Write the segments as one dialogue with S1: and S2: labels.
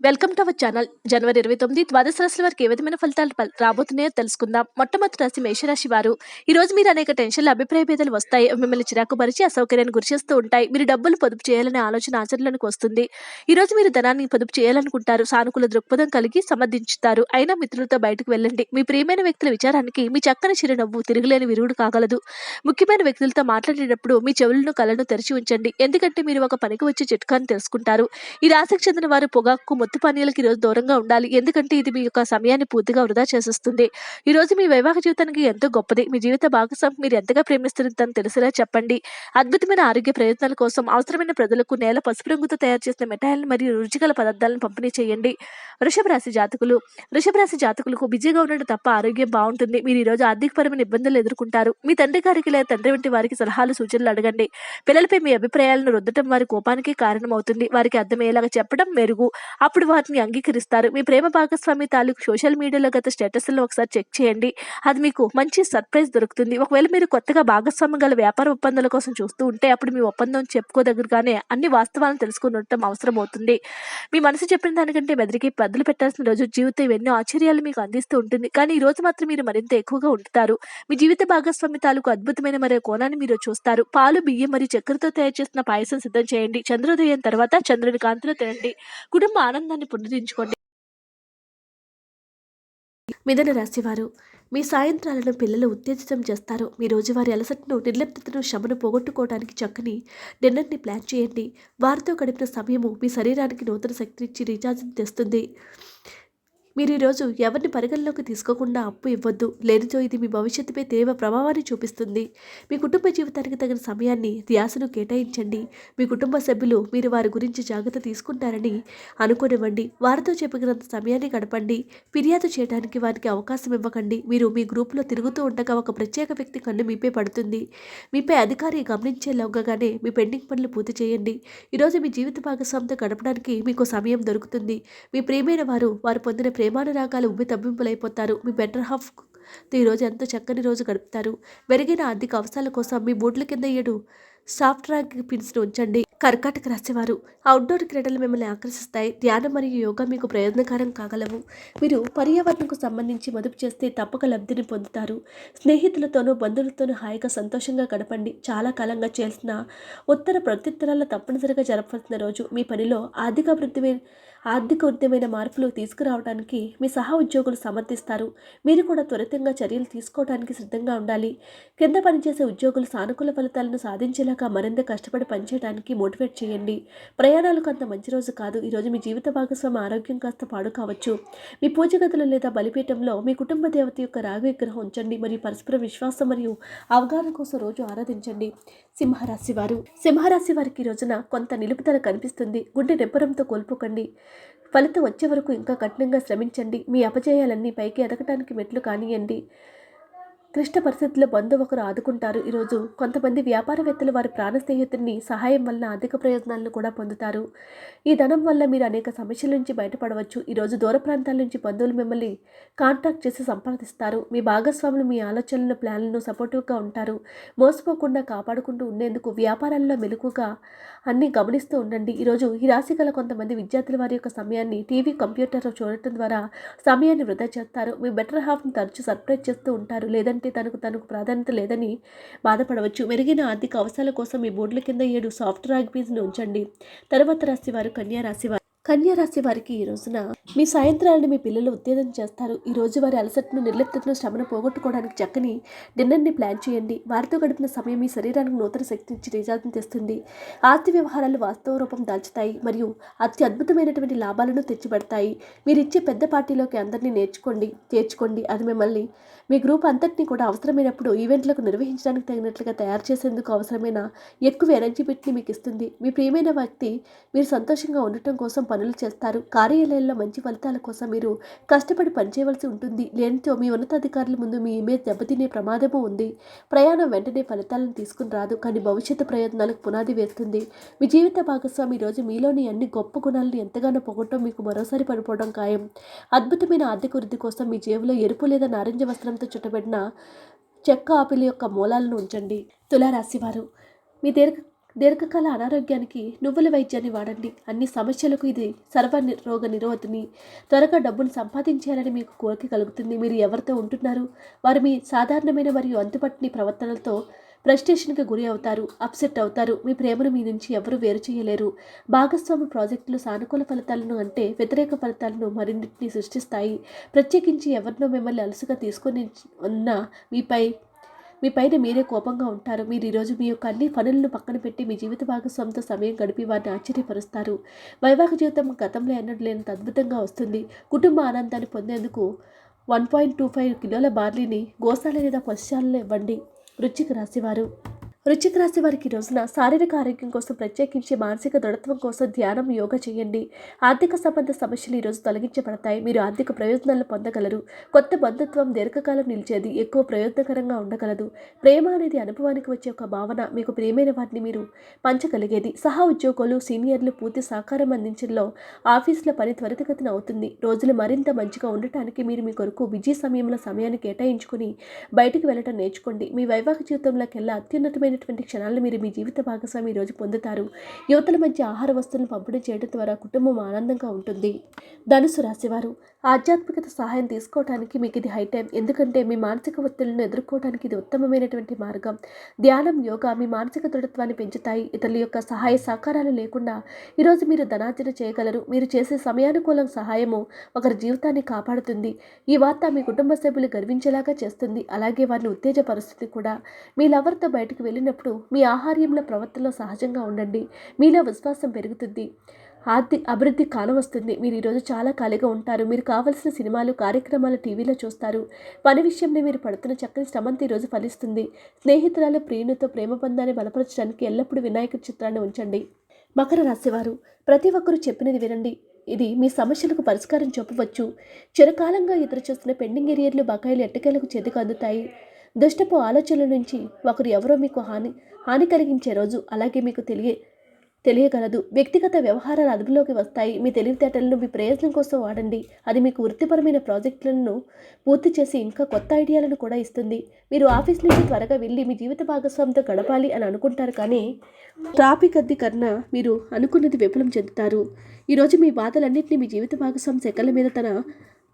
S1: Welcome to our channel. జనవరి ఇరవై తొమ్మిది ద్వాదశ రాశుల వారికి ఏ విధమైన ఫలితాలు రాబోతున్నాయో తెలుసుకుందాం. మొట్టమొదటి రాశి మేషరాశి వారు. ఈ రోజు మీరు అనేక టెన్షన్లు అభిప్రాయ భేదాలు వస్తాయి. మిమ్మల్ని చిరాకు పరిచి అసౌకర్యాన్ని గురిచేస్తూ ఉంటాయి. మీరు డబ్బులు పొదుపు చేయాలనే ఆలోచన ఆచరణలోకి వస్తుంది. ఈ రోజు మీరు ధనాన్ని పొదుపు చేయాలనుకుంటారు. సానుకూల దృక్పథం కలిగి సమర్థించుతారు. అయినా మిత్రులతో బయటకు వెళ్ళండి. మీ ప్రియమైన వ్యక్తుల విచారానికి మీ చక్కని చిరునవ్వు తిరుగులేని విరుగుడు కాగలదు. ముఖ్యమైన వ్యక్తులతో మాట్లాడేటప్పుడు మీ చెవులను కళ్ళను తెరిచి ఉంచండి. ఎందుకంటే మీరు ఒక పనికి వచ్చే చిట్కాన్ని తెలుసుకుంటారు. ఈ రాశికి చెందిన వారు పొగాకు మొత్తం పానీయాలకు ఈరోజు దూరంగా ఉండాలి. ఎందుకంటే ఇది మీ యొక్క సమయాన్ని పూర్తిగా వృధా చేసేస్తుంది. ఈరోజు మీ వైవాహిక జీవితానికి ఎంతో గొప్పది. మీ జీవిత భాగస్వామి మీరు ఎంతగా ప్రేమిస్తున్నదని తెలిసేలా చెప్పండి. అద్భుతమైన ఆరోగ్య ప్రయత్నాల కోసం అవసరమైన ప్రజలకు నేల పసుపు రంగుతో తయారు చేసిన మిఠాయిలను మరియు రుచికల పదార్థాలను పంపిణీ చేయండి. వృషభ రాశి జాతకులు. వృషభ రాశి జాతకులకు బిజీగా ఉండడం తప్ప ఆరోగ్యం బాగుంటుంది. మీరు ఈ రోజు ఆర్థికపరమైన ఇబ్బందులు ఎదుర్కొంటారు. మీ తండ్రి గారికి లేదా తండ్రి వంటి వారికి సలహాలు సూచనలు అడగండి. పిల్లలపై మీ అభిప్రాయాలను రుద్దటం వారి కోపానికి కారణమవుతుంది. వారికి అర్థమయ్యేలాగా చెప్పడం మెరుగు. అప్పుడు వాటిని అంగీకరిస్తారు. మీ ప్రేమ భాగస్వామి తాలూకు సోషల్ మీడియాలో గత స్టేటస్లో ఒకసారి చెక్ చేయండి. అది మీకు మంచి సర్ప్రైజ్ దొరుకుతుంది. ఒకవేళ మీరు కొత్తగా భాగస్వామ్యం గల వ్యాపార ఒప్పందాల కోసం చూస్తూ ఉంటే అప్పుడు మీ ఒప్పందం చెప్పుకోదగ్గరగానే అన్ని వాస్తవాలను తెలుసుకుని ఉండటం అవసరం అవుతుంది మీ మనసు చెప్పిన దానికంటే మెదడికి బదులు పెట్టాల్సిన రోజు జీవితం ఎన్నో ఆశ్చర్యాలు మీకు అందిస్తూ ఉంటుంది. కానీ ఈ రోజు మాత్రం మీరు మరింత ఎక్కువగా ఉంటుతారు. మీ జీవిత భాగస్వామి తాలూకు అద్భుతమైన మరో కోణాన్ని మీరు చూస్తారు. పాలు బియ్యం మరియు చక్కెరతో తయారు చేసిన పాయసం సిద్ధం చేయండి. చంద్రోదయం తర్వాత చంద్రుని కాంతిలో తినండి. కుటుంబ ఆనందాన్ని పునరుద్ధరించుకోండి. మిథున రాశివారు మీ సాయంత్రాలను పిల్లలు ఉత్తేజితం చేస్తారు. మీ రోజువారి అలసటను నిర్లిప్తతను శ్రమను పోగొట్టుకోవడానికి చక్కని డిన్నర్ని ప్లాన్ చేయండి. వారితో గడిపిన సమయము మీ శరీరానికి నూతన శక్తినిచ్చి రీఛార్జ్ తెస్తుంది. మీరు ఈరోజు ఎవరిని పరిగణలోకి తీసుకోకుండా అప్పు ఇవ్వద్దు? లేనిచో ఇది మీ భవిష్యత్తుపై తీవ్ర ప్రభావాన్ని చూపిస్తుంది. మీ కుటుంబ జీవితానికి తగిన సమయాన్ని ధ్యాసను కేటాయించండి. మీ కుటుంబ సభ్యులు మీరు వారి గురించి జాగ్రత్త తీసుకుంటారని అనుకోనివ్వండి. వారితో చెప్పగినంత సమయాన్ని గడపండి. ఫిర్యాదు చేయడానికి వారికి అవకాశం ఇవ్వకండి. మీరు మీ గ్రూపులో తిరుగుతూ ఉండగా ఒక ప్రత్యేక వ్యక్తి కన్ను మీపై పడుతుంది. మీపై అధికారి గమనించేలాగానే మీ పెండింగ్ పనులు పూర్తి చేయండి. ఈరోజు మీ జీవిత భాగస్వామితో గడపడానికి మీకు సమయం దొరుకుతుంది. మీ ప్రియమైన వారు వారు పొందిన ప్రేమానురాగాలు ఉబ్బి తబ్బింపులైపోతారు మీ బెటర్ హాఫ్ ఈరోజు ఎంతో చక్కని రోజు గడుపుతారు. మెరుగైన ఆర్థిక అవసరాల కోసం మీ బూట్ల కింద ఏడు సాఫ్ట్ ర్యాంక్ పిన్స్ను ఉంచండి. కర్కాటక రాసేవారు అవుట్డోర్ క్రీడలు మిమ్మల్ని ఆకర్షిస్తాయి. ధ్యానం మరియు యోగా మీకు ప్రయోజనకరం కాగలవు. మీరు పర్యావరణకు సంబంధించి మదుపు చేస్తే తప్పక లబ్ధిని పొందుతారు. స్నేహితులతోనూ బంధువులతోనూ హాయిగా సంతోషంగా గడపండి. చాలా కాలంగా చేసిన ఉత్తర ప్రత్యుత్తరాల తప్పనిసరిగా జరపాల్సిన రోజు మీ పనిలో ఆర్థిక ఆర్థిక ఉద్యమైన మార్పులు తీసుకురావడానికి మీ సహ ఉద్యోగులు సమర్థిస్తారు. మీరు కూడా త్వరితంగా చర్యలు తీసుకోవడానికి సిద్ధంగా ఉండాలి. కింద పనిచేసే ఉద్యోగులు సానుకూల ఫలితాలను సాధించేలాగా మరింత కష్టపడి పనిచేయడానికి మోటివేట్ చేయండి. ప్రయాణాలకు అంత మంచి రోజు కాదు. ఈరోజు మీ జీవిత భాగస్వామి ఆరోగ్యం కాస్త పాడు కావచ్చు. మీ పూజ గదులు లేదా బలిపీఠంలో మీ కుటుంబ దేవత యొక్క రాగి విగ్రహం ఉంచండి. మరియు పరస్పర విశ్వాసం మరియు అవగాహన కోసం రోజు ఆరాధించండి. సింహరాశి వారు. సింహరాశి వారికి ఈ రోజున కొంత నిలుపుదల కనిపిస్తుంది. గుండె నిబ్బరంతో కోల్పోకండి. ఫలితం వచ్చే వరకు ఇంకా కఠినంగా శ్రమించండి. మీ అపజయాలన్నీ పైకి ఎదగటానికి మెట్లు కానియండి. క్లిష్ట పరిస్థితుల్లో బంధువు ఒకరు ఆదుకుంటారు. ఈరోజు కొంతమంది వ్యాపారవేత్తలు వారి ప్రాణ స్నేహితుడిని సహాయం వల్ల అధిక ప్రయోజనాలను కూడా పొందుతారు. ఈ ధనం వల్ల మీరు అనేక సమస్యల నుంచి బయటపడవచ్చు. ఈరోజు దూర ప్రాంతాల నుంచి బంధువులు మిమ్మల్ని కాంటాక్ట్ చేసి సంప్రదిస్తారు. మీ భాగస్వాములు మీ ఆలోచనలను ప్లాన్లను సపోర్టివ్గా ఉంటారు. మోసపోకుండా కాపాడుకుంటూ ఉండేందుకు వ్యాపారాల్లో మెలకుగా అన్నీ గమనిస్తూ ఉండండి. ఈరోజు ఈ రాశి గల కొంతమంది విద్యార్థుల వారి యొక్క సమయాన్ని టీవీ కంప్యూటర్ చూడటం ద్వారా సమయాన్ని వృధా చేస్తారు. మీ బెటర్ హాఫ్ను తరచూ సర్ప్రైజ్ చేస్తూ ఉంటారు. లేదంటే తనకు తనకు ప్రాధాన్యత లేదని బాధపడవచ్చు. మెరుగైన ఆర్థిక అవసరాల కోసం ఈ బోర్డుల కింద ఏడు సాఫ్ట్ రాగ్ పీస్ని ఉంచండి. తర్వాత రాశి వారు కన్యా రాశి కన్యారాశి వారికి ఈ రోజున మీ సాయంత్రాలను మీ పిల్లలు ఉత్తేజం చేస్తారు. ఈ రోజు వారి అలసటను నిర్లిప్తను శ్రమను పోగొట్టుకోవడానికి చక్కని డిన్నర్ని ప్లాన్ చేయండి. వారితో గడిపిన సమయం మీ శరీరానికి నూతన శక్తి ఇచ్చి రిజాల్ట్ని తెస్తుంది ఆస్తి వ్యవహారాలు వాస్తవ రూపం దాల్చుతాయి మరియు అతి అద్భుతమైనటువంటి లాభాలను తెచ్చిపెడతాయి. మీరు ఇచ్చే పెద్ద పార్టీలోకి అందరినీ నేర్చుకోండి చేర్చుకోండి. అది మిమ్మల్ని మీ గ్రూప్ అంతటిని కూడా అవసరమైనప్పుడు ఈవెంట్లకు నిర్వహించడానికి తగినట్లుగా తయారు చేసేందుకు అవసరమైన ఎక్కువ ఎనర్జీ పెట్టి మీకు ఇస్తుంది. మీ ప్రియమైన వ్యక్తి మీరు సంతోషంగా ఉండటం కోసం పనులు చేస్తారు. కార్యాలయంలో మంచి ఫలితాల కోసం మీరు కష్టపడి పనిచేయవలసి ఉంటుంది. లేనితో మీ ఉన్నతాధికారుల ముందు మీ ఇమేజ్ దెబ్బతినే ప్రమాదము ఉంది. ప్రయాణం వెంటనే ఫలితాలను తీసుకుని రాదు. కానీ భవిష్యత్తు ప్రయత్నాలకు పునాది వేస్తుంది. మీ జీవిత భాగస్వామి ఈరోజు రోజు మీలోని అన్ని గొప్ప గుణాలను ఎంతగానో పొగటం మీకు మరోసారి పడిపోవడం ఖాయం. అద్భుతమైన ఆర్థిక వృద్ధి కోసం మీ జేబులో ఎరుపు లేదా నారింజ వస్త్రంతో చుట్టబడిన చెక్క ఆపిల్ యొక్క మూలాలను ఉంచండి. తులారాశివారు మీ దీర్ఘ దీర్ఘకాల అనారోగ్యానికి నువ్వుల వైద్యాన్ని వాడండి. అన్ని సమస్యలకు ఇది సర్వ ని- రోగ నిరోధిని. త్వరగా డబ్బును సంపాదించాలని మీకు కోరిక కలుగుతుంది. మీరు ఎవరితో ఉంటున్నారు? వారు మీ సాధారణమైన మరియు అంతుపట్టని ప్రవర్తనలతో ఫ్రస్ట్రేషన్కి గురి అవుతారు అప్సెట్ అవుతారు. మీ ప్రేమను మీ నుంచి ఎవరు వేరు చేయలేరు. భాగస్వామి ప్రాజెక్టులు సానుకూల ఫలితాలను అంటే వ్యతిరేక ఫలితాలను మరిన్నింటిని సృష్టిస్తాయి. ప్రత్యేకించి ఎవరినో మిమ్మల్ని అలసుగా తీసుకొని ఉన్న మీపై మీ పైన మీరే కోపంగా ఉంటారు. మీరు ఈరోజు మీ యొక్క అన్ని పనులను పక్కన పెట్టి మీ జీవిత భాగస్వామితో సమయం గడిపి వారిని ఆశ్చర్యపరుస్తారు. వైవాహిక జీవితం గతంలో ఎన్నడూ లేనంత అద్భుతంగా వస్తుంది. కుటుంబ ఆనందాన్ని పొందేందుకు వన్ పాయింట్ టూ ఫైవ్ కిలోల బార్లీని గోశాల లేదా పశుశాలలో ఇవ్వండి. వృశ్చిక రాశివారు. వృశ్చిక రాశి వారికి రోజున శారీరక ఆరోగ్యం కోసం ప్రత్యేకించి మానసిక దృఢత్వం కోసం ధ్యానం యోగా చేయండి. ఆర్థిక సంబంధ సమస్యలు ఈరోజు తొలగించబడతాయి. మీరు ఆర్థిక ప్రయోజనాలను పొందగలరు. కొత్త బంధుత్వం దీర్ఘకాలం నిలిచేది. ఎక్కువ ప్రయోజనకరంగా ఉండగలదు. ప్రేమ అనేది అనుభవానికి వచ్చే ఒక భావన. మీకు ప్రియమైన వాటిని మీరు పంచగలిగేది. సహా ఉద్యోగులు సీనియర్లు పూర్తి సహకారం అందించడంలో ఆఫీసుల పని త్వరితగతిన అవుతుంది. రోజులు మరింత మంచిగా ఉండటానికి మీరు మీ కొరకు బిజీ సమయంలో సమయాన్ని కేటాయించుకుని బయటికి వెళ్ళటం నేర్చుకోండి. మీ వైవాహిక జీవితంలోకెల్లా అత్యున్నతమైనటువంటి క్షణాలను మీరు మీ జీవిత భాగస్వామి ఈరోజు రోజు పొందుతారు. యువతల మధ్య ఆహార వస్తువులను పంపిణీ చేయడం ద్వారా కుటుంబం ఆనందంగా ఉంటుంది. ధనుసు రాశివారు ఆధ్యాత్మికత సహాయం తీసుకోవడానికి మీకు ఇది హై టైం ఎందుకంటే మీ మానసిక ఒత్తిళ్ళను ఎదుర్కోవడానికి ఇది ఉత్తమమైనటువంటి మార్గం. ధ్యానం యోగా మీ మానసిక దృఢత్వాన్ని పెంచుతాయి. ఇతరుల యొక్క సహాయ సహకారాలు లేకుండా ఈరోజు మీరు ధనార్జన చేయగలరు. మీరు చేసే సమయానుకూలం సహాయము ఒకరి జీవితాన్ని కాపాడుతుంది. ఈ వార్త మీ కుటుంబ సభ్యులు గర్వించేలాగా చేస్తుంది. అలాగే వారిని ఉత్తేజపరుస్తుంది కూడా. మీ లవర్తో బయటకు వెళ్ళినప్పుడు మీ ఆహార్యంలో ప్రవర్తనలో సహజంగా ఉండండి. మీలో విశ్వాసం పెరుగుతుంది. ఆర్థిక అభివృద్ధి కాలం వస్తుంది మీరు ఈరోజు చాలా ఖాళీగా ఉంటారు. మీరు కావలసిన సినిమాలు కార్యక్రమాలు టీవీలో చూస్తారు. పని విషయంలో మీరు పడుతున్న చక్కని శ్రమంతో ఈరోజు ఫలిస్తుంది. స్నేహితురాలు ప్రియునితో ప్రేమ బంధాన్ని బలపరచడానికి ఎల్లప్పుడూ వినాయకుడి చిత్రాన్ని ఉంచండి. మకర రాశివారు ప్రతి ఒక్కరూ చెప్పినది వినండి. ఇది మీ సమస్యలకు పరిష్కారం చెప్పవచ్చు చిరకాలంగా ఎదురుచూస్తున్న పెండింగ్ ఏరియర్లు బకాయిలు ఎట్టకేలకు చేతికి అందుతాయి. దుష్టపు ఆలోచనల నుంచి ఒకరు ఎవరో మీకు హాని హాని కలిగించే రోజు అలాగే మీకు తెలియ తెలియగలదు. వ్యక్తిగత వ్యవహారాలు అదుపులోకి వస్తాయి. మీ తెలివితేటలను మీ ప్రయోజనం కోసం వాడండి. అది మీకు వృత్తిపరమైన ప్రాజెక్టులను పూర్తి చేసి ఇంకా కొత్త ఐడియాలను కూడా ఇస్తుంది. మీరు ఆఫీస్ నుంచి త్వరగా వెళ్ళి మీ జీవిత భాగస్వామితో గడపాలి అని అనుకుంటారు కానీ ట్రాఫిక్ అద్దె కన్నా మీరు అనుకున్నది విఫలం చెందుతారు. ఈరోజు మీ బాధలన్నింటినీ మీ జీవిత భాగస్వామి సెకల మీద తన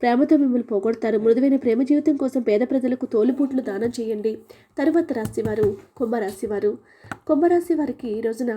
S1: ప్రేమతో మిమ్మల్ని పోగొడతారు. మృదువైన ప్రేమ జీవితం కోసం పేద ప్రజలకు తోలుబూట్లు దానం చేయండి. తరువాత రాశివారు కుంభరాశివారు. కుంభరాశి వారికి ఈ రోజున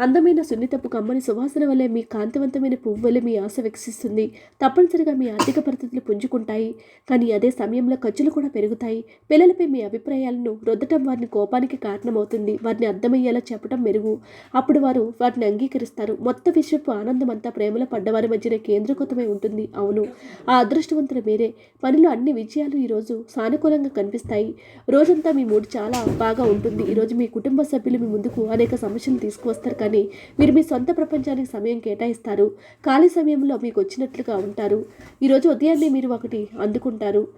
S1: అందమైన సున్నితపు కమ్మని సువాసన వల్లే మీ కాంతివంతమైన పువ్వు వల్లే మీ ఆశ వికసిస్తుంది తప్పనిసరిగా మీ ఆర్థిక పరిస్థితులు పుంజుకుంటాయి. కానీ అదే సమయంలో ఖర్చులు కూడా పెరుగుతాయి. పిల్లలపై మీ అభిప్రాయాలను రుద్దటం వారిని కోపానికి కారణమవుతుంది. వారిని అర్థమయ్యేలా చెప్పడం మెరుగు. అప్పుడు వారు వాటిని అంగీకరిస్తారు. మొత్తం విషయపు ఆనందం అంతా ప్రేమలో పడ్డవారి మధ్యన కేంద్రీకృతమై ఉంటుంది. అవును. ఆ అదృష్టవంతుల మీరే. పనిలో అన్ని విజయాలు ఈరోజు సానుకూలంగా కనిపిస్తాయి. రోజంతా మీ మూడు చాలా బాగా ఉంటుంది. ఈరోజు మీ కుటుంబ సభ్యులు మీ ముందుకు అనేక సమస్యలు తీసుకువస్తారు. కానీ మీరు మీ సొంత ప్రపంచానికి సమయం కేటాయిస్తారు. ఖాళీ సమయంలో మీకు వచ్చినట్లుగా ఉంటారు. ఈరోజు ఉదయాన్నే మీరు ఒకటి అందుకుంటారు.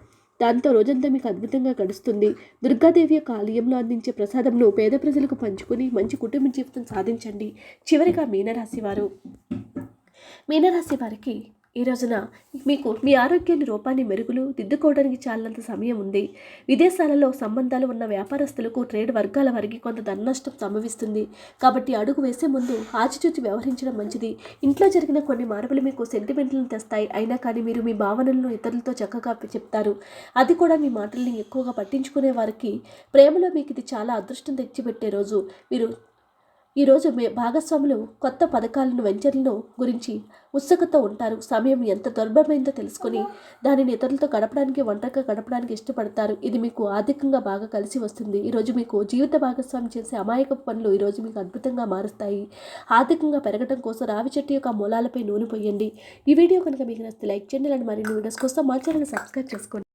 S1: దాంతో రోజంతా మీకు అద్భుతంగా గడుస్తుంది. దుర్గాదేవి యొక్క ఆలయంలో అందించే ప్రసాదంను పేద ప్రజలకు పంచుకుని మంచి కుటుంబ జీవితం సాధించండి. చివరిగా మీనరాశి వారు. మీనరాశి వారికి ఈ రోజున మీకు మీ ఆరోగ్యాన్ని రూపాన్ని మెరుగులు దిద్దుకోవడానికి చాలినంత సమయం ఉంది. విదేశాలలో సంబంధాలు ఉన్న వ్యాపారస్తులకు ట్రేడ్ వర్గాల వారికి కొంత ధన నష్టం సంభవిస్తుంది. కాబట్టి అడుగు వేసే ముందు ఆచితూచి వ్యవహరించడం మంచిది. ఇంట్లో జరిగిన కొన్ని మార్పులు మీకు సెంటిమెంట్లను తెస్తాయి. అయినా కానీ మీరు మీ భావనలను ఇతరులతో చక్కగా చెప్తారు. అది కూడా మీ మాటల్ని ఎక్కువగా పట్టించుకునే వారికి ప్రేమలో మీకు ఇది చాలా అదృష్టం తెచ్చిపెట్టే రోజు. మీరు ఈరోజు మీ భాగస్వాములు కొత్త పథకాలను వెంచర్లను గురించి ఉత్సుకత ఉంటారు. సమయం ఎంత దుర్భమైందో తెలుసుకొని దానిని ఇతరులతో గడపడానికి ఒంటరిగా గడపడానికి ఇష్టపడతారు. ఇది మీకు ఆర్థికంగా బాగా కలిసి వస్తుంది. ఈరోజు మీకు జీవిత భాగస్వామి చేసే అమాయక పనులు ఈరోజు మీకు అద్భుతంగా మారుస్తాయి. ఆర్థికంగా పెరగడం కోసం రావి చెట్టు యొక్క మూలాలపై నూనె పోయండి. ఈ వీడియో కనుక మీకు నచ్చితే లైక్ చేయండి. ఇలాంటి మరిన్ని వీడియోస్ కోసం మా ఛానల్ సబ్స్క్రైబ్ చేసుకోండి.